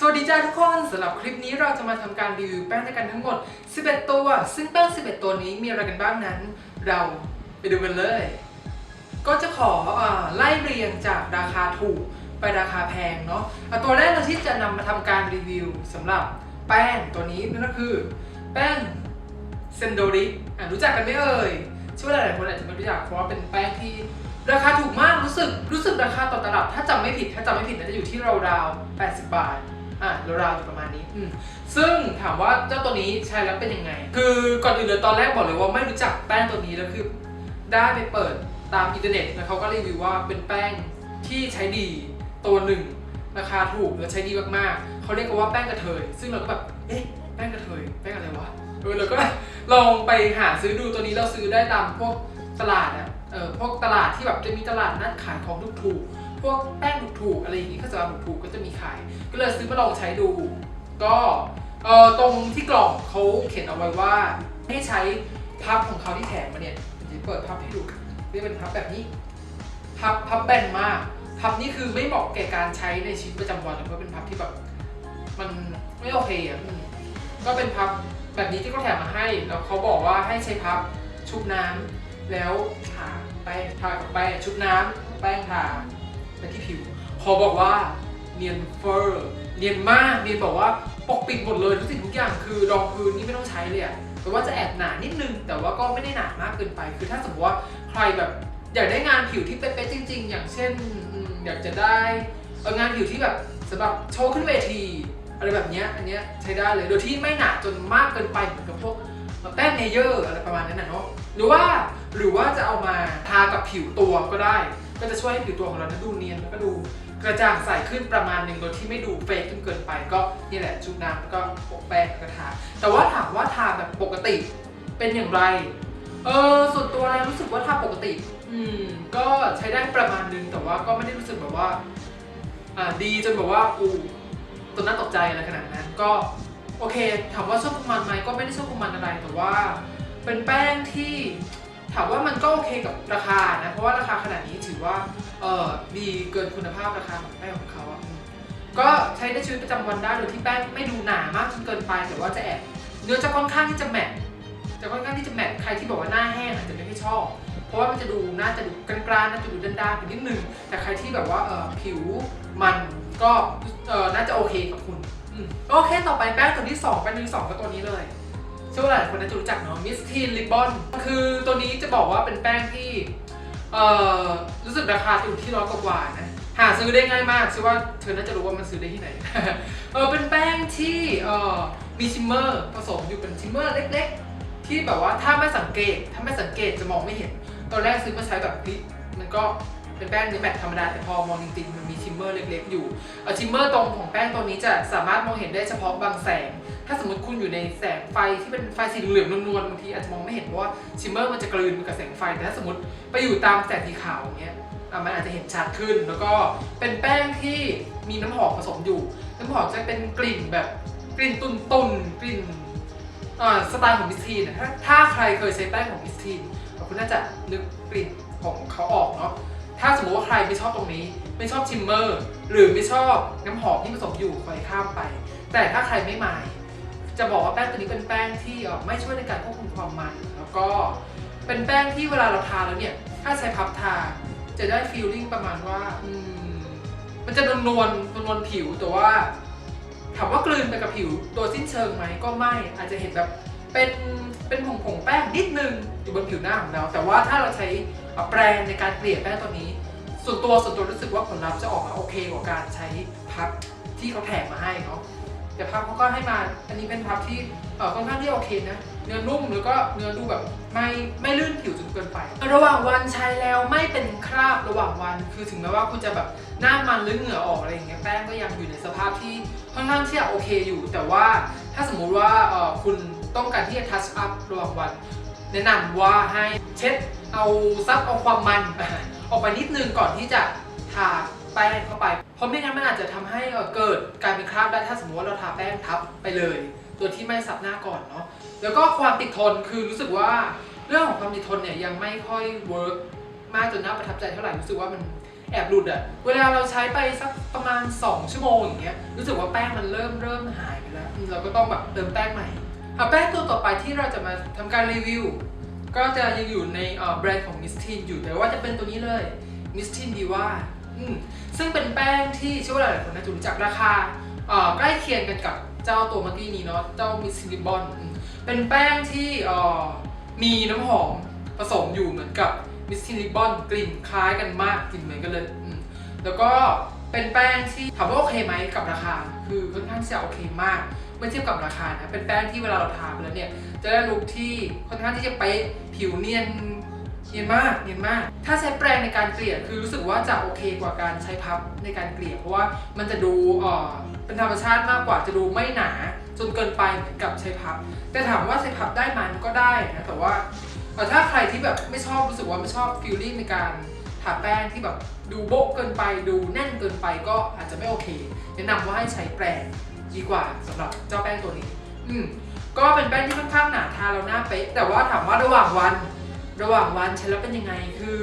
สวัสดีจ้าทุกคนสำหรับคลิปนี้เราจะมาทำการรีวิวแป้งด้วยกันทั้งหมด 11 ตัว ซึ่งแป้ง 11 ตัวนี้มีอะไรกันบ้างนั้น เราไปดูกันเลย ก็จะขออไล่เรียงจากราคาถูกไปราคาแพงเนาะะตัวแรกเราที่จะนำมาทำการรีวิวสำหรับแป้งตัวนี้นั่นก็คือ แป้งเซนโดริรู้จักกันไหมเอ่ยชื่อว่าหลายๆคนอาจจะไม่รู้จักเพราะว่าเป็นแป้งที่ราคาถูกมากรู้สึกรู้สึกราคาต่อตลับถ้าจำไม่ผิดถ้าจำไม่ผิดน่าจะอยู่ที่ราวๆ80 บาท อะราวๆประมาณนี้อืมซึ่งถามว่าเจ้าตัวนี้ใช้แล้วเป็นยังไง คือก่อนอื่นเลยตอนแรกบอกเลยว่าไม่รู้จักแป้งตัวนี้แล้วคือ ได้ไปเปิดตามอินเทอร์เน็ตแล้วเขาก็รีวิวว่าเป็นแป้งที่ใช้ดีตัวหนึ่งราคาถูกและใช้ดีมากๆเขาเรียกว่าแป้งกระเทย ซึ่งเราก็แบบเอ๊ะแป้งกระเทยแป้งอะไรวะเออเราก็ลองไปหาซื้อดูตัวนี้เราซื้อได้ตามพวกตลาดอะเออพวกตลาดที่แบบจะมีตลาดนัดขายของถูกๆ พวกแป้งถูกๆอะไรอย่างงี้ก็จะถูกๆก็จะมีขาย ก็เลยซื้อมาลองใช้ดู ก็เออตรงที่กล่องเขาเขียนเอาไว้ว่า ให้ใช้พับของเขาที่แถมมาเนี่ยเดี๋ยวเปิดพับให้ดูนี่เป็นพับแบบนี้ พับพับแบนมากพับนี่คือไม่เหมาะแก่การใช้ในชีวิตประจำวันเลยเพราะเป็นพับที่แบบ มันไม่โอเคอะก็เป็นพับแบบนี้ที่เขาแถมมาให้ แล้วเขาบอกว่าให้ใช้พับชุบน้ำแล้วทาแป้งทากับแป้งชุบน้ำแป้งทา ไปที่ผิวขาบอกว่าเนียนเฟอร์เนียนมากเนียนบอกว่าปกปิดหมดเลยทุกสิ่งทุกอย่างคือรองพื้นนี่ไม่ต้องใช้เลยอะแต่ว่าจะแอบหนานิดนึง แต่ว่าก็ไม่ได้หนามากเกินไป คือถ้าสมมติว่าใครแบบอยากได้งานผิวที่เป๊ะๆจริง ๆ อย่างเช่นอยากจะได้งานผิวที่แบบสำหรับโชว์ขึ้นเวทีอะไรแบบนี้อันเนี้ยใช้ได้เลย โดยที่ไม่หนาจนมากเกินไปเหมือนกับพวกแป้งเนเยอร์อะไรประมาณนั้นนะเนาะหรือว่าหรือว่าจะเอามาทากับผิวตัวก็ได้ ก็จะช่วยให้ผิวตัวของเรานั้นดูเนียนแล้วก็ดูกระจ่างใสขึ้นประมาณหนึ่งโดยที่ไม่ดูเฟกจนเกินไป ก็นี่แหละชุบน้ำแล้วก็ปะแป้งแล้วก็ทาแต่ว่าถามว่าทาแบบปกติเป็นอย่างไร เออส่วนตัวแล้วรู้สึกว่าทาปกติ อืม ก็ใช้ได้ประมาณหนึงแต่ว่าก็ไม่ได้รู้สึกแบบว่า อ่าดีจนแบบว่าอูตัวน่าตกใจอะไรขนาดนั้นก็โอเค ถามว่าชอบคุมันไหมก็ไม่ได้ชอบคุมันอะไรแต่ว่า เป็นแป้งที่ามว่ามันก็โอเคกับราคานะ เพราะว่าราคาขนาดนี้ถือว่าเออดีเกินคุณภาพราคาของแป้งของเขาอะอืมก็ใช้ในชีวิตประจำวันได้โดยที่แป้งไม่ดูหนามากจนเกินไปแต่ว่าจะแอบเนื้อจะค่อนข้างที่จะแมทจะค่อนข้างที่จะแมทใครที่บอกว่าหน้าแห้งอาจจะไม่ค่อยชอบ เพราะว่ามันจะดูน่าจะดูกลางๆน่าจะดูด้านๆไปนิดนึงแต่ใครที่แบบว่าเออผิวมันก็เออน่าจะโอเคกับคุณอโอเคต่อไปแป้งตัวที่สองแป้งตัวที่สองก็ตัวนี้เลย ชื่อว่าหลายคนน่าจะรู้จักเนาะมิสทีนลิปบอนคือตัวนี้จะบอกว่าเป็นแป้งที่เอ่อรู้สึกราคาอยู่ที่ร้อยกว่านะหาซื้อได้ง่ายมากเชื่อว่าเธอน่าจะรู้ว่ามันซื้อได้ที่ไหนเออเป็นแป้งที่เอ่อมีชิมเมอร์ผสมอยู่เป็นชิมเมอร์เล็ก ๆ ที่แบบว่าถ้าไม่สังเกตถ้าไม่สังเกตจะมองไม่เห็นตอนแรกซื้อมาใช้แบบพริกมันก็ เป็นแป้งนื้อแมตต์ธรรมดาแต่พอมองจริงๆมันมีชิมเมอร์เล็กๆอยู่เออชิมเมอร์ตรงของแป้งตัวนี้จะสามารถมองเห็นได้เฉพาะบางแสง ถ้าสมมติคุณอยู่ในแสงไฟที่เป็นไฟสีเหลืองนวลๆบางทีอาจจะมองไม่เห็นเพราะว่าชิมเมอร์มันจะกลืนกับแสงไฟ แต่ถ้าสมมติไปอยู่ตามแสงสีขาวอย่างเงี้ยมันอาจจะเห็นชัดขึ้น แล้วก็เป็นแป้งที่มีน้ำหอมผสมอยู่ น้ำหอมจะเป็นกลิ่นแบบกลิ่นตุนๆกลิ่นสไตล์ของมิสทีนอะถ้าถ้าใครเคยใช้แป้งของมิสทีนคุณน่าจะนึกกลิ่นของเขาออกเนาะ ถ้าสมมติว่าใครไม่ชอบตรงนี้ ไม่ชอบชิมเมอร์ หรือไม่ชอบน้ำหอมที่ผสมอยู่คอยข้ามไป แต่ถ้าใครไม่หมาย จะบอกว่าแป้งตัวนี้เป็นแป้งที่ไม่ช่วยในการควบคุมความมัน แล้วก็เป็นแป้งที่เวลาเราทาแล้วเนี่ย ถ้าใช้พับทาจะได้ฟีลลิ่งประมาณว่าอืมมันจะนวลนวลนวลนวลผิวแต่ว่าถามว่ากลืนไปกับผิวตัวสิ้นเชิงไหมก็ไม่อาจจะเห็นแบบเป็นเป็นผงผงแป้งนิดนึงอยู่บนผิวหน้าของเรา แต่ว่าถ้าเราใช้ แปรงในการเกลี่ยแป้งตัวนี้ ส่วนตัวส่วนตัวรู้สึกว่าผลลัพธ์จะออกมาโอเคกว่าการใช้พับที่เขาแถมมาให้เนาะแต่พับเขาก็ให้มาอันนี้เป็นพับที่ค่อนข้างที่โอเคนะเนื้อนุ่มแล้วก็เนื้อดูแบบไม่ไม่ลื่นผิวจนเกินไป ระหว่างวันใช้แล้วไม่เป็นคราบระหว่างวัน คือถึงแม้ว่าคุณจะแบบหน้ามันหรือเหงื่อออกอะไรอย่างเงี้ยแป้งก็ยังอยู่ในสภาพที่ค่อนข้างที่จะโอเคอยู่ แต่ว่าถ้าสมมุติว่าคุณต้องการที่จะทัชอัพระหว่างวัน แนะนำว่าให้เช็ดเอาซับเอาความมันออกไปนิดนึงก่อนที่จะทาแป้งเข้าไป เพราะไม่งั้นมันอาจจะทำให้เกิดการเป็นคราบได้ถ้าสมมติว่าเราทาแป้งทับไปเลย ตัวที่ไม่ซับหน้าก่อนเนาะแล้วก็ความติดทนคือรู้สึกว่าเรื่องของความติดทนเนี่ยยังไม่ค่อยเวิร์กมากจนน่าประทับใจเท่าไหร่รู้สึกว่ามันแอบหลุดอะเวลาเราใช้ไปสักประมาณ 2 ชั่วโมงอย่างเงี้ยรู้สึกว่าแป้งมันเริ่มเริ่มหายไปแล้ว เราก็ต้องแบบเติมแป้งใหม่ เอาแป้งตัวต่อไปที่เราจะมาทำการรีวิว ก็จะยังอยู่ในแบรนด์ของ Miss Teen อยู่แต่ว่าจะเป็นตัวนี้เลย Miss Teen Diva ซึ่งเป็นแป้งที่เชื่อว่าหลายๆคนน่าจะรู้จักราคาใกล้เคียงกันกับเจ้าตัวเมื่อกี้นี้เนาะเจ้า Miss Ribbon อืมเป็นแป้งที่มีน้ำหอมผสมอยู่เหมือนกับ Miss Teen b o n กลิ่นคล้ายกันมากกลิ่นเหมือนกันเลยแล้วก็เป็นแป้งที่ถามว่าโอเคไหมกับราคา คือค่อนข้างจะโอเคมาก เมื่อเทียบกับราคานะเป็นแป้งที่เวลาเราทาไปแล้วเนี่ย จะได้ลุคที่ค่อนข้างที่จะเป๊ะผิวเนียนเนียนมากเนียนมาก ถ้าใช้แปรงในการเกลี่ยคือรู้สึกว่าจะโอเคกว่าการใช้พับในการเกลี่ยเพราะว่ามันจะดูเอ่อเป็นธรรมชาติมากกว่าจะดูไม่หนาจนเกินไปเหมือนกับใช้พับ แต่ถามว่าใช้พับได้ไหมันก็ได้นะแต่ว่าเอ่ถ้าใครที่แบบไม่ชอบรู้สึกว่าไม่ชอบฟีลลิ่งในการทาแป้งที่แบบดูโบ๊ะเกินไปดูแน่นเกินไปก็อาจจะไม่โอเค แนะนำว่าให้ใช้แปรง ดีกว่าสำหรับเจ้าแป้งตัวนี้ อืมก็เป็นแป้งที่ค่อนข้างหนาทาแล้วหน้าเป๊ะแต่ว่าถามว่าระหว่างวัน ระหว่างวันใช้แล้วเป็นยังไงคือ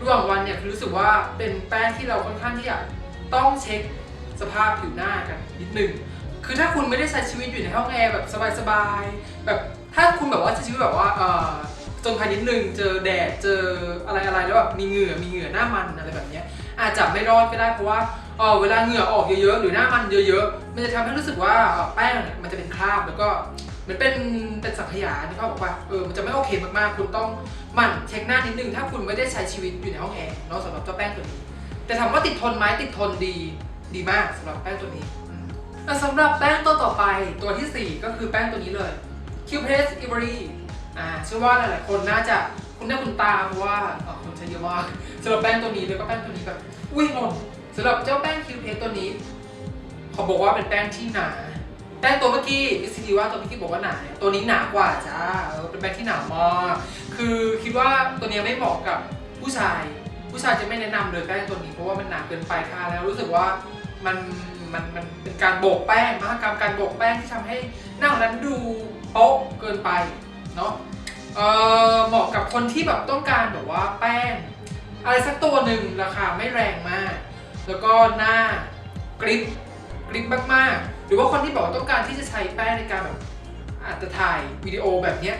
ระหว่างวันเนี่ยคือรู้สึกว่าเป็นแป้งที่เราค่อนข้างที่จะต้องเช็คสภาพผิวหน้ากันนิดหนึ่งคือถ้าคุณไม่ได้ใช้ชีวิตอยู่ในห้องแอร์แบบสบายๆแบบถ้าคุณแบบว่าใช้ชีวิตแบบว่าเออจนภายนิดนึงเจอแดดเจออะไรอะไรๆแล้วแบบมีเหงื่อมีเหงื่อหน้ามันอะไรแบบเนี้ยอาจจะไม่รอดก็ได้เพราะว่า เออเวลาเหงื่อออกเยอะๆ หรือหน้ามันเยอะๆ มันจะทำให้รู้สึกว่าเอ่อแป้งเนี่ยมันจะเป็นคราบแล้วก็เหมันเป็นเป็นสังขยาที่เขาบอกว่าเออมันจะไม่โอเคมากๆ คุณต้องหมั่นเช็คหน้านิดนึงถ้าคุณไม่ได้ใช้ชีวิตอยู่ในห้องแอร์เนาะสำหรับเจ้าแป้งตัวนี้ แต่ถามว่าติดทนไหมติดทนดีดีมากสำหรับแป้งตัวนี้อืมแต่สำหรับแป้งตัวต่อไปตัวที่สี่ก็คือแป้งตัวนี้เลย Q Press Ivory อ่าเชื่อว่าหลายๆคนน่าจะคุณหน้าคุณตาเพราะว่าเอ่อคนใช้เยอะมากสำหรับแป้งตัวนี้แล้วก็แป้งตัวนี้แบบอุ้ยหล่น สำหรับเจ้าแป้ง Q Press ตัวนี้เขาบอกว่าเป็นแป้งที่หนาแป้งตัวเมื่อกี้มิสซีว่าตัวเมื่อกี้บอกว่าหนาเนี่ยตัวนี้หนากว่าจ้าเออเป็นแป้งที่หนามากคือคิดว่าตัวนี้ไม่เหมาะกับผู้ชาย ผู้ชายจะไม่แนะนำเลยแป้งตัวนี้เพราะว่ามันหนาเกินไปทาแล้วรู้สึกว่ามันมันมันเป็นการโบกแป้งมหกรรมการโบกแป้งที่ทำให้หน้าของนั้นดูโป๊ะเกินไปเนาะเออเหมาะกับคนที่แบบต้องการแบบว่าแป้ง อะไรสักตัวหนึ่งราคาไม่แรงมาก แล้วก็หน้ากริบกริบมากๆ หรือว่าคนที่บอกว่าต้องการที่จะใช้แป้งในการแบบอาจจะถ่ายวิดีโอแบบเนี้ย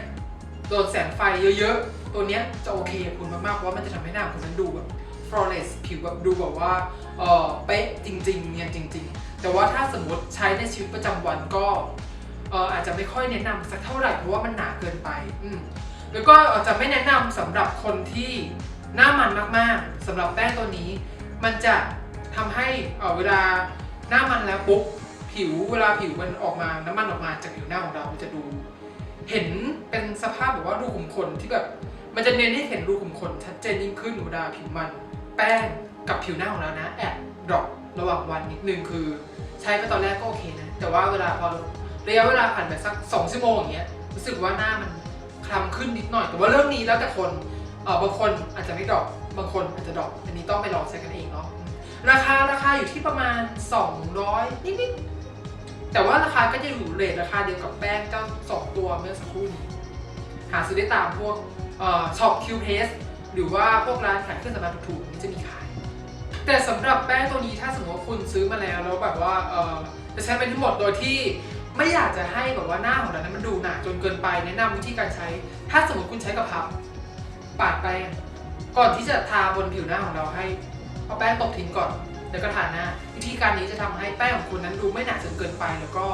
โดนแสงไฟเยอะๆ ตัวเนี้ยจะโอเคกับคุณมากๆเพราะว่ามันจะทำให้หน้าของคุณนั้นดูแบบ flawless ผิวแบบดูแบบว่าเออเป๊ะจริงๆเนี่ยจริง ๆ แต่ว่าถ้าสมมติใช้ในชีวิตประจำวันก็เอออาจจะไม่ค่อยแนะนำสักเท่าไหร่เพราะว่ามันหนาเกินไปอืมแล้วก็อาจจะไม่แนะนำสำหรับคนที่หน้ามันมากๆสำหรับแป้งตัวนี้ มันจะ ทำให้เออเวลาหน้ามันแล้วปุ๊บผิวเวลาผิวมันออกมาน้ำมันออกมาจากผิวหน้าของเรามันจะดู เห็นเป็นสภาพแบบว่ารูขุมขนที่แบบมันจะเน้นให้เห็นรูขุมขนชัดเจนยิ่งขึ้นเวลาผิวมัน แป้งกับผิวหน้าของเรานะแอบดรอประหว่างวันนิดนึงคือ ใช้ไปตอนแรกก็โอเคนะแต่ว่าเวลาพอระยะเวลาผ่านไปสักสองชั่วโมงอย่างเงี้ยรู้สึกว่าหน้ามันคล้ำขึ้นนิดหน่อย แต่ว่าเรื่องนี้แล้วแต่คนเออบางคนอาจจะไม่ดรอปบางคนอาจจะดรอปอันนี้ต้องไปลองใช้กันเอง ราคาราคาอยู่ที่ประมาณ 200 นิดๆ แต่ว่าราคาก็จะอยู่เรทราคาเดียวกับแป้งเจ้าสองตัวเมื่อสักครู่นี้หาซื้อได้ตามพวกช็อปคิวเพสหรือว่าพวกร้านขายเครื่องสำอางถูกๆนี่จะมีขาย แต่สำหรับแป้งตัวนี้ถ้าสมมติว่าคุณซื้อมาแล้วแล้วแบบว่าเอ่อจะใช้เป็นทั้งหมดโดยที่ไม่อยากจะให้แบบว่าหน้าของเรานั้นมันดูหนาจนเกินไปแนะนำวิธีการใช้ ถ้าสมมติคุณใช้กับพับปาดแป้งก่อนที่จะทาบนผิวหน้าของเราให้ เอาแป้งตบทิ้งก่อนแล้วก็ทาหน้า วิธีการนี้จะทำให้แป้งของคุณนั้นดูไม่หนาจนเกินไป แล้วก็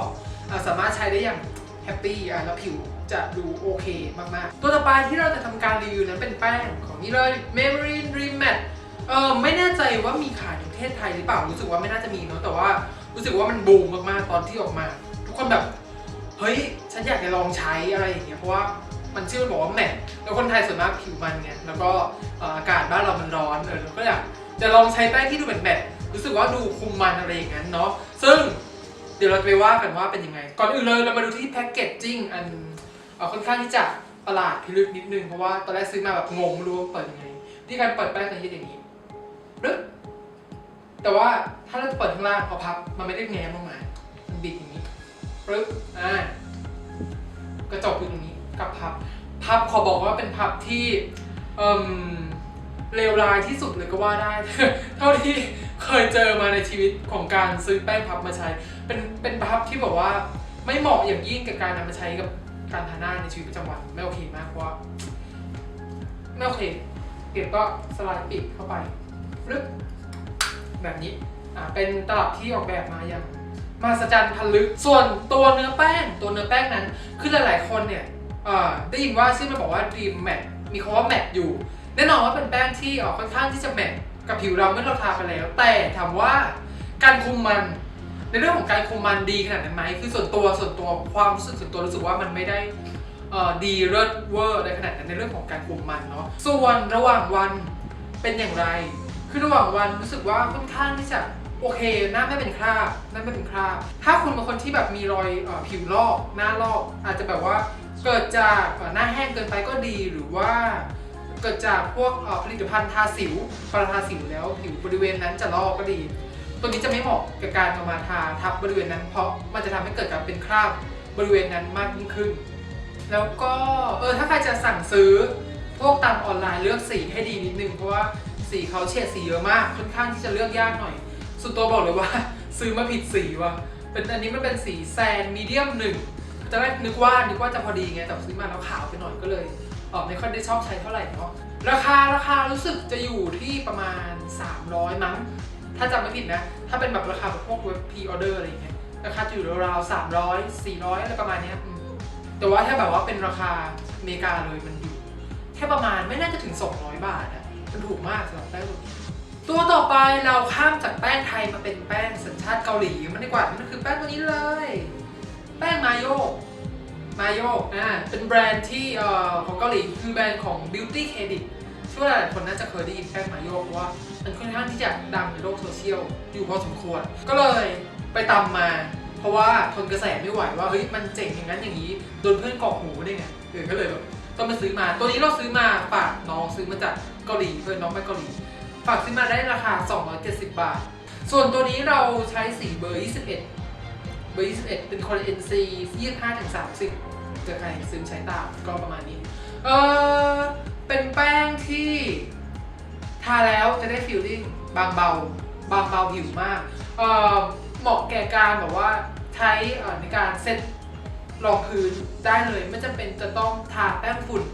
สามารถใช้ได้อย่างแฮปปี้อะแล้วผิวจะดูโอเคมาก ๆ ตัวต่อไปที่เราจะทำการรีวิวนั้นเป็นแป้งของนี่เลย Maybelline Dream Matte เออไม่แน่ใจว่ามีขายในประเทศไทยหรือเปล่ารู้สึกว่าไม่น่าจะมีเนาะแต่ว่ารู้สึกว่ามันบูมมากๆตอนที่ออกมา ทุกคนแบบเฮ้ยฉันอยากจะลองใช้อะไรอย่างเงี้ยเพราะว่ามันชื่อบอกว่าแมทแล้วคนไทยส่วนมากผิวมันไงแล้วก็เอ่ออากาศบ้านเรามันร้อนเออเราก็อยาก จะลองใช้แป้งที่ดูเป็นแมทรู้สึกว่าดูคุมมันอะไรอย่างนั้นเนาะซึ่งเดี๋ยวเราจะไปว่ากันว่าเป็นยังไง ก่อนอื่นเลยเรามาดูที่แพ็กเกจจิ้งอันเอ่อค่อนข้างที่จะประหลาดพิลึกนิดนึงเพราะว่าตอนแรกซื้อมาแบบงงไม่รู้ว่าเปิดยังไงที่การเปิดแป้งตัวนี้อย่างนี้ปึ๊บแต่ว่าถ้าเราจะเปิดข้างล่างพอพับมันไม่ได้แง้มลงมา มันบิดอย่างนี้ปึ๊บอ่ากระจกอยู่ตรงนี้กับพับ พับขอบอกว่าเป็นพับที่เอ่ม เลวร้ายที่สุดเลยก็ว่าได้ เท่าที่เคยเจอมาในชีวิตของการซื้อแป้งพับมาใช้ เป็นเป็นพับที่แบบว่าไม่เหมาะอย่างยิ่งกับการนำมาใช้กับการทาหน้าในชีวิตประจำวันไม่โอเคมากเพราะว่าไม่โอเคเก็บก็สไลด์ปิดเข้าไปรึบแบบนี้อ่าเป็นตลับที่ออกแบบมาอย่างมหัศจรรย์พันลึก ส่วนตัวเนื้อแป้งตัวเนื้อแป้งนั้นคือหลายๆคนเนี่ยได้ยินว่าชื่อมันบอกว่า Dream Matte มีคำว่า Matte อยู่ แน่นอนว่าเป็นแป้งที่เอ่อค่อนข้างที่จะแมทกับผิวเราเมื่อเราทาไปแล้ว แต่ถามว่าการคุมมันในเรื่องของการคุมมันดีขนาดนั้นไหมคือส่วนตัวส่วนตัวความรู้สึกส่วนตัวรู้สึกว่ามันไม่ได้ดีเลิศเวอร์ในขนาดนั้นในเรื่องของการคุมมันเนาะส่วนระหว่างวันเป็นอย่างไร คือระหว่างวันรู้สึกว่าค่อนข้างที่จะโอเคหน้าไม่เป็นคราบหน้าไม่เป็นคราบ ถ้าคุณเป็นคนที่แบบมีรอยอผิวลอกหน้าลอก อาจจะแบบว่าเกิดจากหน้าแห้งเกินไปก็ดีหรือว่า เกิดจากพวกผลิตภัณฑ์ทาสิวพอเราทาสิวแล้วผิวบริเวณนั้นจะลอกก็ดี ตัวนี้จะไม่เหมาะกับการเอามาทาทับบริเวณนั้น เพราะมันจะทำให้เกิดการเป็นคราบบริเวณนั้นมากยิ่งขึ้น แล้วก็เออถ้าใครจะสั่งซื้อพวกตามออนไลน์เลือกสีให้ดีนิดนึงเพราะว่าสีเขาเฉดสีเยอะมากค่อนข้างที่จะเลือกยากหน่อย สุดตัวบอกเลยว่า ซื้อมาผิดสีว่ะเป็นอันนี้มันเป็นสีแซนมีเดียมหนึ่งจะแรกนึกว่านึกว่าจะพอดีไงแต่ซื้อมาแล้วขาวไปหน่อยก็เลย เออไม่ค่อยได้ชอบใช้เท่าไหร่เนาะราคาราคารู้สึกจะอยู่ที่ประมาณ 300 มั้ง ถ้าจำไม่ผิดนะ ถ้าเป็นแบบราคาแบบพวกเว็บพรีออเดอร์อะไรอย่างเงี้ยราคาจะอยู่ราวๆ300 400อะไรประมาณเนี้ยแต่ว่าถ้าแบบว่าเป็นราคาอเมริกาเลยมันอยู่แค่ประมาณไม่น่าจะถึง 200 บาทอะมันถูกมากสำหรับแป้งตัวนี้ตัวต่อไปเราข้ามจากแป้งไทยมาเป็นแป้งสัญชาติเกาหลีมันดีกว่ามันคือแป้งตัวนี้เลย แป้งมาโย มาโยกอ่าเป็นแบรนด์ที่เอ่อของเกาหลีคือแบรนด์ของ Beauty Credit ชื่อว่าหลายคนน่าจะเคยได้ยินแป้งมาโยกเพราะว่ามันค่อนข้างที่จะดังในโลกโซเชียลอยู่พอสมควร ก็เลยไปตำมา เพราะว่าทนกระแสไม่ไหวว่าเฮ้ยมันเจ๋งอย่างนั้นอย่างนี้โดนเพื่อนกรอกหูได้ไงเออก็เลยแบบต้องมาซื้อมา ตัวนี้เราซื้อมาฝากน้องซื้อมาจากเกาหลีเพื่อนน้องไปเกาหลี ฝากซื้อมาได้ราคา 270 บาท ส่วนตัวนี้เราใช้สีเบอร์ 21 เบอร์21 เป็นคอลเลนซี25ถึง30เกิดใครซื้อใช้ตามก็ประมาณนี้ เออเป็นแป้งที่ทาแล้วจะได้ฟีลลิ่งบางเบา บางเบาผิวมาก เออเหมาะแก่การแบบว่าใช้ในการเซ็ตรองพื้นได้เลยไม่จำเป็นจะต้องทาแป้งฝุ่น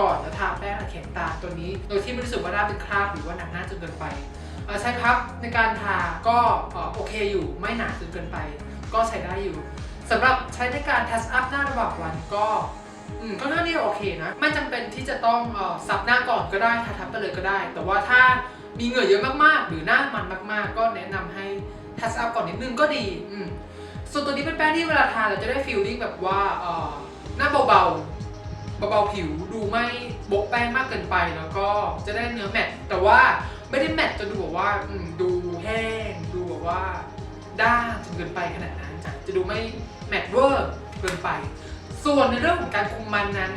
ก่อนแล้วทาแป้งอะแข็งตาตัวนี้ โดยที่ไม่รู้สึกว่าหน้าเป็นคราบหรือว่าหนักหน้าจนเกินไปใช้พับในการทาก็โอเคอยู่ไม่หนาจนเกินไป ก็ใช้ได้อยู่สำหรับใช้ในการทัชอัพหน้าระหว่างวันก็อืมก็น่าที่โอเคนะไม่จำเป็นที่จะต้องออซับหน้าก่อนก็ได้ทาทับไปเลยก็ได้ แต่ว่าถ้ามีเหงื่อเยอะมากๆ หรือหน้ามันมากๆ ก็แนะนำให้ทัชอัพก่อนนิดนึงก็ดีอืมส่วนตัวนี้เป็นแป้งที่เวลาทาเราจะได้ฟีลลิ่งแบบว่าเออหน้าเบาๆเบาๆผิวดูไม่โบกแป้งมากเกินไปแล้วก็จะได้เนื้อแมตแต่ว่าไม่ได้แมตจนดูแบบว่าดูแห้งดูแบบว่า ด้านจนเกินไปขนาดนั้นอะจะดูไม่แมทเวอร์เกินไป ส่วนในเรื่องของการคุมมันนั้น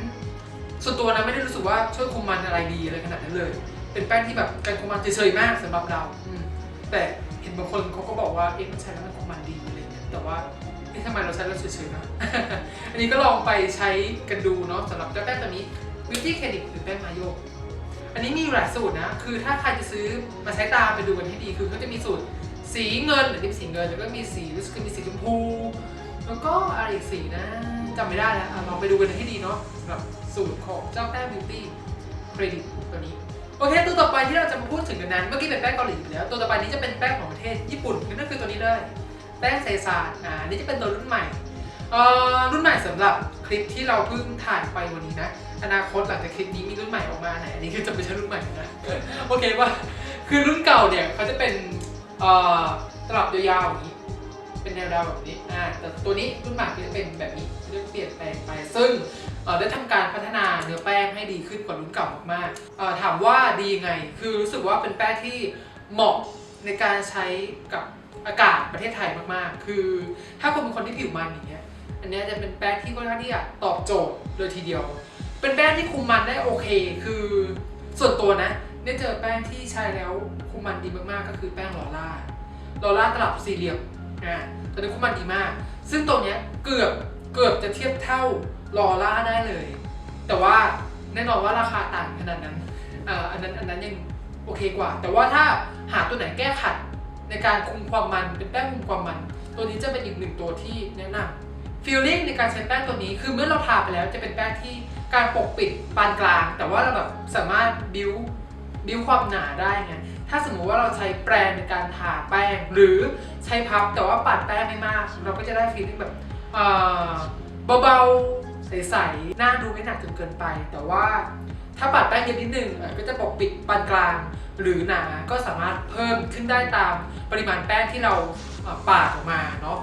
ส่วนตัวนะไม่ได้รู้สึกว่าช่วยคุมมันอะไรดีอะไรขนาดนั้นเลย เป็นแป้งที่แบบการคุมมันเฉยๆมากสำหรับเราอแต่เห็นบางคนเขาก็บอกว่าเอ๊ะมันใช้แล้วมันคุมมันดีอะไรเงี้ยแต่ว่าเอ๊ะทำไมเราใช้แล้วเฉยๆนะอันนี้ก็ลองไปใช้กันดูเนาะสำหรับเจ้าแป้งตัวนี้ Beauty Clinic หรือแป้งมาโยกอันนี้มีหลายสูตรนะ คือถ้าใครจะซื้อมาใช้ตามไปดูกันให้ดี คือเขาจะมีสูตร สีเงินหรือเป็นสีเงินแล้วก็มีสีรู้สึกมีสีชมพู แล้วก็อะไรอีกสีนะจำไม่ได้แล้วลองไปดูกันให้ดีเนาะสำหรับสูตรของเจ้าแป้ง Beauty Credit ตัวนี้โอเคตัวต่อไปที่เราจะมาพูดถึงกันนั้น เมื่อกี้เป็นแป้งเกาหลีไปแล้ว ตัวต่อไปนี้จะเป็นแป้งของประเทศญี่ปุ่นนั่นก็คือตัวนี้เลย แป้งเซซาอ่านี่จะเป็นตัวรุ่นใหม่เอ่อรุ่นใหม่สำหรับคลิปที่เราเพิ่งถ่ายไปวันนี้นะ อนาคตหลังจากคลิปนี้มีรุ่นใหม่ออกมาไหนอันนี้คือจะไม่ใช่รุ่นใหม่นะโอเคป่ะคือรุ่นเก่าเนี่ยเขาจะเป็น ตลับยาวๆอย่างนี้ เป็นแนวดาวแบบนี้อ่าแต่ตัวนี้รุ่นใหม่ก็จะเป็นแบบนี้เรียกเปลี่ยนแปลงไป ซึ่งได้ทำการพัฒนาเนื้อแป้งให้ดีขึ้นกว่ารุ่นเก่ามากๆถามว่าดีไง คือรู้สึกว่าเป็นแป้งที่เหมาะในการใช้กับอากาศประเทศไทยมากๆ คือถ้าคุณเป็นคนที่ผิวมันอย่างเงี้ย อันนี้จะเป็นแป้งที่ค่อนข้างที่จะตอบโจทย์เลยทีเดียว เป็นแป้งที่คุมมันได้โอเค คือส่วนตัวนะ ได้เจอแป้งที่ใช้แล้ว คุมมันดีมากๆก็คือแป้งลอร่าลอร่าตลับสี่เหลี่ยมอ่าตัวนี้คุมมันดีมาก ซึ่งตัวเนี้ยเกือบเกือบจะเทียบเท่าลอร่าได้เลย แต่ว่าแน่นอนว่าราคาต่างขนาดนั้นเอ่ออันนั้นอันนั้นยังโอเคกว่า แต่ว่าถ้าหาตัวไหนแก้ขัดในการคุมความมันเป็นแป้งคุมความมัน ตัวนี้จะเป็นอีกหนึ่งตัวที่แนะนำฟีลลิ่งในการใช้แป้งตัวนี้ คือเมื่อเราทาไปแล้วจะเป็นแป้งที่การปกปิดปานกลาง แต่ว่าเราแบบสามารถบิวบิวความหนาได้ไง ถ้าสมมุติว่าเราใช้แปรงในการทาแป้ง หรือใช้พับแต่ว่าปัดแป้งไม่มาก เราก็จะได้ฟีลลิ่งแบบเบาๆ ใสๆ หน้าดูไม่หนักจนเกินไป แต่ว่าถ้าปัดแป้งเยอะนิดนึงอะก็จะปกปิดปานกลาง หรือหนาก็สามารถเพิ่มขึ้นได้ตามปริมาณแป้งที่เราปาดออกมาเนาะ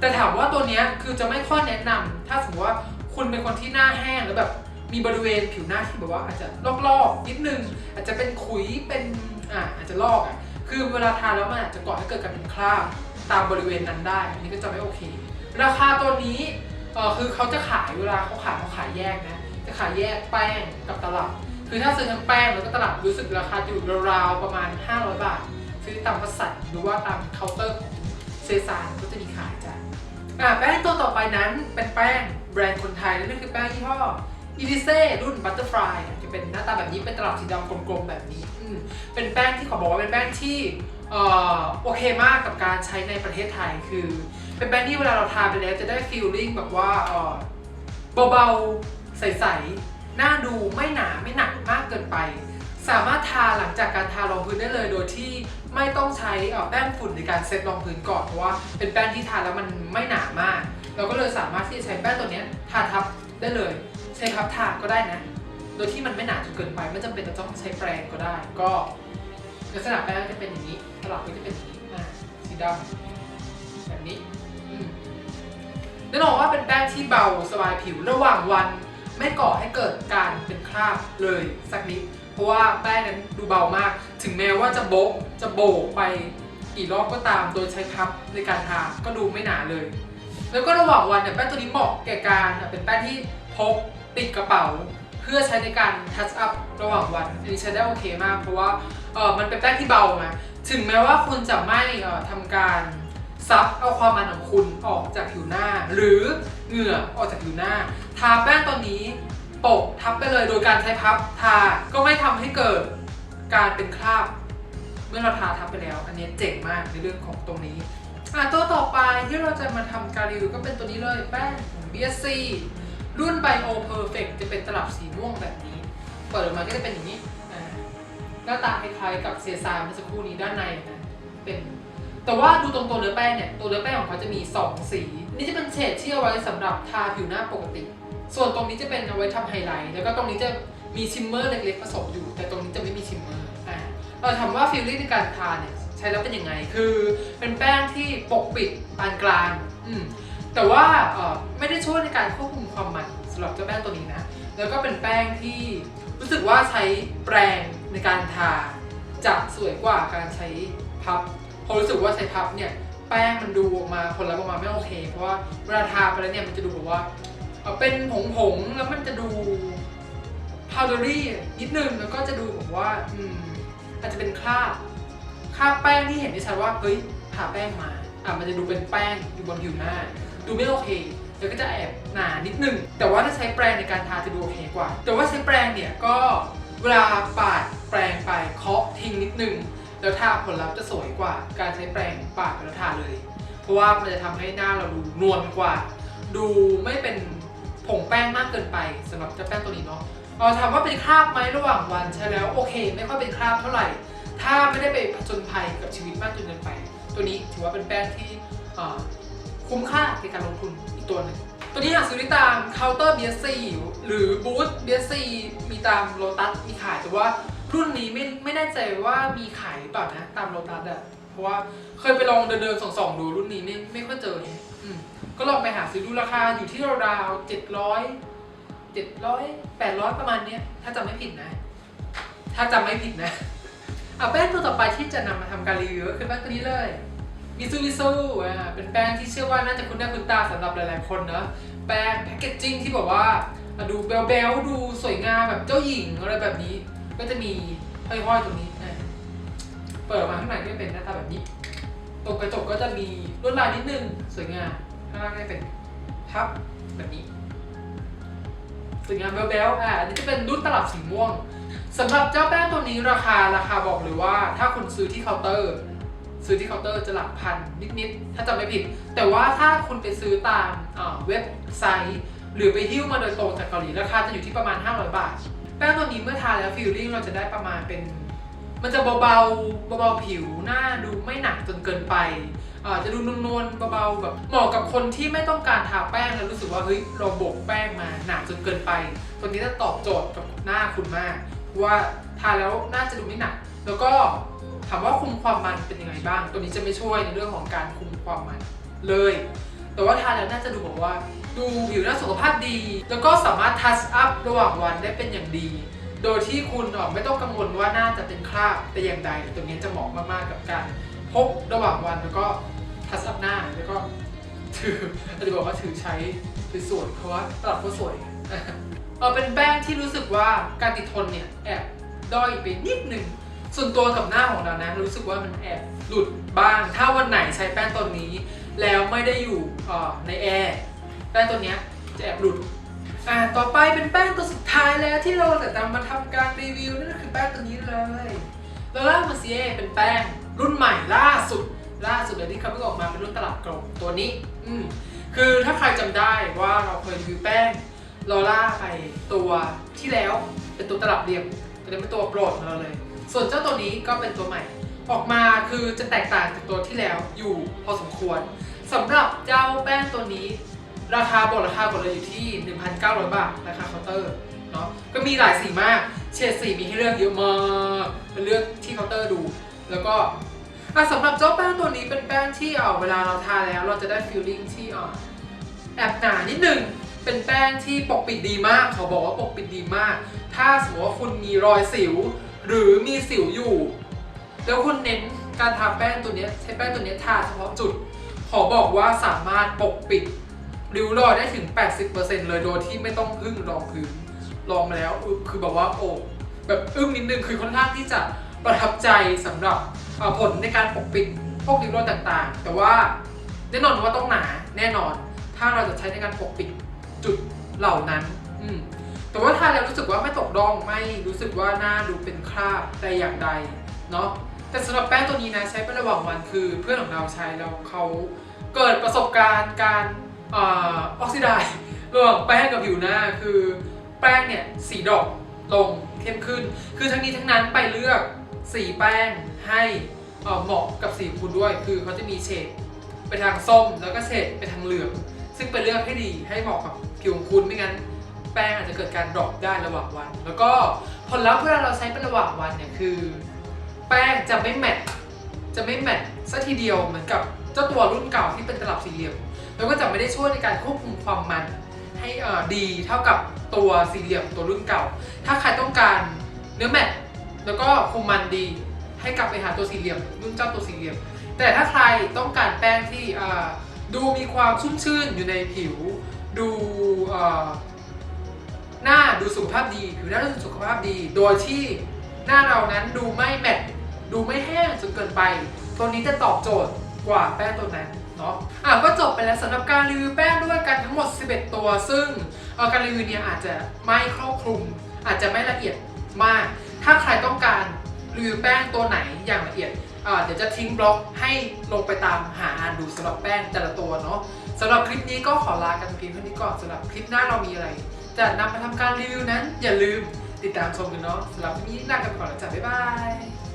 แต่ถามว่าตัวนี้คือจะไม่ค่อยแนะนำถ้าสมมติว่าคุณเป็นคนที่หน้าแห้งแล้วแบบมีบริเวณผิวหน้าที่แบบว่าอาจจะลอกๆนิดนึงอาจจะเป็นขุยเป็น อ่าอาจจะลอกอะคือเวลาทานแล้วมันอาจจะก่อให้เกิดการเป็นคราบตามบริเวณนั้นได้ อันนี้ก็จะไม่โอเค ราคาตัวนี้เออคือเขาจะขายเวลาเขาขายเขาขายแยกนะ จะขายแยกแป้งกับตลับ คือถ้าซื้อทั้งแป้งแล้วก็ตลับรู้สึกราคาอยู่ราวๆประมาณ 500 บาท ซื้อตามพัสดุหรือว่าตามเคาน์เตอร์ของเซซานก็จะมีขายจ้ะอ่าแป้งตัวต่อไปนั้นเป็นแป้งแบรนด์คนไทยนั่นคือแป้งยี่ห้ออีลิเซ่รุ่นบัตเตอร์ฟลายจะเป็นหน้าตาแบบนี้เป็นตลับสีดำกลมๆแบบนี้ เป็นแป้งที่ขอบอกว่าเป็นแป้งที่โอเคมากกับการใช้ในประเทศไทยคือ เป็นแป้งที่เวลาเราทาไปแล้วจะได้ฟีลลิ่งแบบว่าเอ่อเบาๆ ใสๆหน้าดูไม่หนาไม่หนักมากเกินไป สามารถทาหลังจากการทารองพื้นได้เลยโดยที่ไม่ต้องใช้แป้งฝุ่นในการเซตรองพื้นก่อนเพราะว่าเป็นแป้งที่ทาแล้วมันไม่หนามาก เราก็เลยสามารถที่จะใช้แป้งตัวนี้ทาทับได้เลย ใช้ทับทาก็ได้นะ โดยที่มันไม่หนาจนเกินไปไม่จำเป็นจะต้องใช้แปรงก็ได้ ก็ลักษณะแป้งจะเป็นอย่างนี้ตลับก็จะเป็นอย่างนี้อ่าสีดำแบบนี้แน่นอนว่าเป็นแป้งที่เบาสบายผิวระหว่างวัน ไม่ก่อให้เกิดการเป็นคราบเลยสักนิด เพราะว่าแป้งนั้นดูเบามาก ถึงแม้ว่าจะโบกจะโบกไปกี่รอบก็ตามโดยใช้พับในการทาก็ดูไม่หนาเลย แล้วก็ระหว่างวันเนี่ยแป้งตัวนี้เหมาะแก่การเป็นแป้งที่พกติดกระเป๋า พื่อใช้ในการทัชอัพระหว่างวันอันนี้ใช้ได้โอเคมาก เพราะว่าเออมันเป็นแป้งที่เบามาถึงแม้ว่าคุณจะไม่เอ่อทำการซับเอาความมันของคุณออกจากผิวหน้า หรือเหงื่อออกจากผิวหน้า ทาแป้งตัวนี้โปะทับไปเลยโดยการใช้พับทาก็ไม่ทำให้เกิดการเป็นคราบ เมื่อเราทาทับไปแล้ว อันนี้เจ๋งมากในเรื่องของตรงนี้อะตัวต่อไปที่เราจะมาทำการรีวิวก็เป็นตัวนี้เลยแป้งของ BSC รุ่น Bio Perfect จะเป็นตลับสีม่วงแบบนี้ เปิดออกมาก็จะเป็นอย่างนี้หน้าตาคล้ายๆกับเซซามเมื่อสักครู่นี้ด้านในนะเป็นแต่ว่าดูตรงตัวเนื้อแป้งเนี่ยตัวเนื้อแป้งของเขาจะมี 2 สี นี่จะเป็นเฉดที่เอาไว้สำหรับทาผิวหน้าปกติ ส่วนตรงนี้จะเป็นเอาไว้ทำไฮไลท์แล้วก็ตรงนี้จะมีชิมเมอร์เล็กๆผสมอยู่ แต่ตรงนี้จะไม่มีชิมเมอร์อ่าเราถามว่าฟีลลิ่งในการทาเนี่ยใช้แล้วเป็นยังไง คือเป็นแป้งที่ปกปิดปานกลาง อืม แต่ว่าไม่ได้ช่วยในการควบคุมความมันสำหรับเจ้าแป้งตัวนี้นะ แล้วก็เป็นแป้งที่รู้สึกว่าใช้แปรงในการทาจะสวยกว่าการใช้พับเพราะรู้สึกว่าใช้พับเนี่ยแป้งมันดูออกมาผลลัพธ์ออกมาไม่โอเค เพราะว่าเวลาทาไปแล้วเนี่ยมันจะดูแบบว่าเอ่อเป็นผงๆแล้วมันจะดูพาวเดอรี่นิดนึงแล้วก็จะดูแบบว่าอืมอาจจะเป็นคราบคราบแป้งที่เห็นได้ชัดว่าเฮ้ยทาแป้งมาอะมันจะดูเป็นแป้งอยู่บนผิวหน้า ดูไม่โอเคแล้วก็จะแอบหนานิดนึง แต่ว่าถ้าใช้แปรงในการทาจะดูโอเคกว่า แต่ว่าใช้แปรงเนี่ยก็เวลาปาดแปรงไปเคาะทิ้งนิดนึง แล้วทาผลลัพธ์จะสวยกว่า การใช้แปรงปาดแล้วทาเลย เพราะว่ามันจะทำให้หน้าเราดูนวลกว่า ดูไม่เป็นผงแป้งมากเกินไปสำหรับเจ้าแป้งตัวนี้เนาะเราถามว่าเป็นคราบไหมระหว่างวันใช้แล้วโอเค ไม่ค่อยเป็นคราบเท่าไหร่ ถ้าไม่ได้ไปผจญภัยกับชีวิตมากจนเกินไป ตัวนี้ถือว่าเป็นแป้งที่ คุ้มค่าในการลงทุนอีกตัวหนึงตัวนี้หาซื้อได้ตามเคาน์เตอร์ BSC หรือบูธ BSC มีตามโลตัสมีขายแต่ว่ารุ่นนี้ไม่ไม่แน่ใจว่ามีขายหรือเปล่านะตามโลตัสอะเพราะว่าเคยไปลองเดินเดินๆส่องๆดูรุ่นนี้ไม่ไม่ค่อยเจอเนี่ยก็ลองไปหาซื้อดูราคาอยู่ที่ราวๆเจ็ดร้อยเจ็ดร้อยแปดร้อยประมาณเนี้ยถ้าจำไม่ผิดนะ ถ้าจำไม่ผิดนะเอาแป้งตัวต่อไปที่จะนำมาทำการรีวิวคือแป้งตัวนี้เลย มิซูมิซูอ่าเป็นแป้งที่เชื่อว่าน่าจะคุ้นหน้าคุ้นตาสำหรับหลายๆคนเนอะแป้งแพคเกจจิ้งที่แบบว่าดูเบลๆดูสวยงามแบบเจ้าหญิงอะไรแบบนี้ ก็จะมีห้อยๆตรงนี้เปิดออกมาข้างในก็จะเป็นหน้าตาแบบนี้ตรงกระจกก็จะมีลวดลายนิดนึงสวยงามข้างล่างก็จะเป็นพับแบบนี้สวยงามแบลๆอะอันนี้จะเป็นรุ่นตลับสีม่วงสำหรับเจ้าแป้งตัวนี้ราคาราคาบอกเลยว่า ถ้าคุณซื้อที่เคาน์เตอร์ ซื้อที่เคาน์เตอร์จะหลักพันนิดๆ ถ้าจำไม่ผิด แต่ว่าถ้าคุณไปซื้อตามอ่าเว็บไซต์ หรือไปหิ้วมาโดยตรงจากเกาหลีราคาจะอยู่ที่ประมาณ 500 บาท แป้งตัวนี้เมื่อทาแล้วฟีลลิ่งเราจะได้ประมาณเป็น มันจะเบาๆเบาๆผิวหน้าดูไม่หนักจนเกินไปอ่าจะดูนวลๆเบาๆแบบเหมาะกับคนที่ไม่ต้องการทาแป้งแล้วรู้สึกว่าเฮ้ยเราโบกแป้งมาหนาจนเกินไป ตัวนี้จะตอบโจทย์กับหน้าคุณมากว่าทาแล้วน่าจะดูไม่หนัก แล้วก็ ถามว่าคุมความมันเป็นยังไงบ้าง ตัวนี้จะไม่ช่วยในเรื่องของการคุมความมันเลย แต่ว่าทาแล้วน่าจะดูแบบว่า ดูผิวหน้าสุขภาพดี แล้วก็สามารถทัชอัพระหว่างวันได้เป็นอย่างดี โดยที่คุณไม่ต้องกังวลว่าหน้าจะเป็นคราบแต่อย่างใด ตัวนี้จะเหมาะมากๆกับการพกระหว่างวันแล้วก็ทัชอัพหน้าแล้วก็ถืออาจจะบอกว่าถือใช้สวยเพราะว่าตลับก็สวยเออเป็นแป้งที่รู้สึกว่าการติดทนเนี่ยแอบด้อยไปนิดนึง ส่วนตัวกับหน้าของเรานะรู้สึกว่ามันแอบหลุดบ้าง ถ้าวันไหนใช้แป้งตัวนี้ แล้วไม่ได้อยู่ในแอร์แป้งตัวนี้จะแอบหลุดอ่าต่อไปเป็นแป้งตัวสุดท้ายแล้วที่เราจะนำมาทำการรีวิวนั่นก็คือแป้งตัวนี้เลยลอร่ามาเซียเป็นแป้งรุ่นใหม่ล่าสุดล่าสุดเลยที่เขาเพิ่งออกมาเป็นรุ่นตลับกลมตัวนี้ อืมคือถ้าใครจำได้ว่าเราเคยรีวิวแป้งลอร่าไปตัวที่แล้วเป็นตัวตลับเหลี่ยมตัวนี้เป็นตัวโปรดของเราเลย ส่วนเจ้าตัวนี้ก็เป็นตัวใหม่ ออกมาคือจะแตกต่างจากตัวที่แล้วอยู่พอสมควรสำหรับเจ้าแป้งตัวนี้ ราคาบอกราคาบอกเลยอยู่ที่ 1,900 บาทราคาเคาน์เตอร์เนาะก็มีหลายสีมากเฉดสีมีให้เลือกเยอะมากเป็นเลือกที่เคาน์เตอร์ดู แล้วก็สำหรับเจ้าแป้งตัวนี้เป็นแป้งที่เอ่อเวลาเราทาแล้ว เราจะได้ฟีลลิ่งที่เอ่อแอบหนานิดนึงเป็นแป้งที่ปกปิดดีมากขอบอกว่าปกปิดดีมาก ถ้าสมมติว่าคุณมีรอยสิว หรือมีสิวอยู่ แล้วคุณเน้นการทาแป้งตัวนี้ใช้แป้งตัวนี้ทาเฉพาะจุด ขอบอกว่าสามารถปกปิดริ้วรอยได้ถึง 80%เลยโดยที่ไม่ต้องพึ่งรองพื้นลองมาแล้วคือแบบว่าโอ้แบบอึ้งนิดนึงคือค่อนข้างที่จะประทับใจสำหรับผลในการปกปิดพวกริ้วรอยต่างๆ แต่ว่าแน่นอนว่าต้องหนาแน่นอน ถ้าเราจะใช้ในการปกปิดจุดเหล่านั้น อืม แต่ว่าทาแล้วรู้สึกว่าไม่ตกร่องไม่รู้สึกว่าหน้าดูเป็นคราบแต่อย่างใดเนาะแต่สำหรับแป้งตัวนี้นะใช้เป็นระหว่างวันคือเพื่อนของเราใช้แล้วเขาเกิดประสบการณ์การออกซิไดซ์ระหว่างแป้งกับผิวหน้าคือแป้งเนี่ยสีดอกลงเข้มขึ้น คือทั้งนี้ทั้งนั้นไปเลือกสีแป้งให้เหมาะกับสีคุณด้วย คือเขาจะมีเฉดไปทางส้มแล้วก็เฉดไปทางเหลืองซึ่งไปเลือกให้ดีให้เหมาะกับผิวของคุณไม่งั้น แป้งอาจจะเกิดการดรอปได้ระหว่างวัน แล้วก็ผลลัพธ์เวลาเราใช้เป็นระหว่างวันเนี่ยคือ แป้งจะไม่แมทจะไม่แมทซะทีเดียวเหมือนกับเจ้าตัวรุ่นเก่าที่เป็นตลับสี่เหลี่ยม แล้วก็จะไม่ได้ช่วยในการควบคุมความมันให้ดีเท่ากับตัวสี่เหลี่ยมตัวรุ่นเก่า ถ้าใครต้องการเนื้อแมตต์แล้วก็คุมมันดีให้กลับไปหาตัวสี่เหลี่ยมรุ่นเจ้าตัวสี่เหลี่ยม แต่ถ้าใครต้องการแป้งที่ดูมีความชุ่มชื่นอยู่ในผิว ดู หน้าดูสุขภาพดีผิวหน้าดูสุขภาพดี โดยที่หน้าเรานั้นดูไม่แมตดูไม่แห้งจนเกินไป ตัวนี้จะตอบโจทย์กว่าแป้งตัวนั้นเนาะอะก็จบไปแล้วสำหรับการรีวิวแป้งด้วยกันทั้งหมด 11 ตัว ซึ่งการรีวิวเนี่ยอาจจะไม่ครอบคลุม อาจจะไม่ละเอียดมาก ถ้าใครต้องการรีวิวแป้งตัวไหนอย่างละเอียดเดี๋ยวจะทิ้งบล็อกให้ลงไปตามหาอ่านดูสำหรับแป้งแต่ละตัวเนาะสำหรับคลิปนี้ก็ขอลากันเพียงเท่านี้ก่อนสำหรับคลิปหน้าเรามีอะไร จะนำมาทำการรีวิวนั้นอย่าลืมติดตามชมกันเนาะสำหรับวันนี้ลากันไปก่อนแล้วจ้ะบ๊ายบาย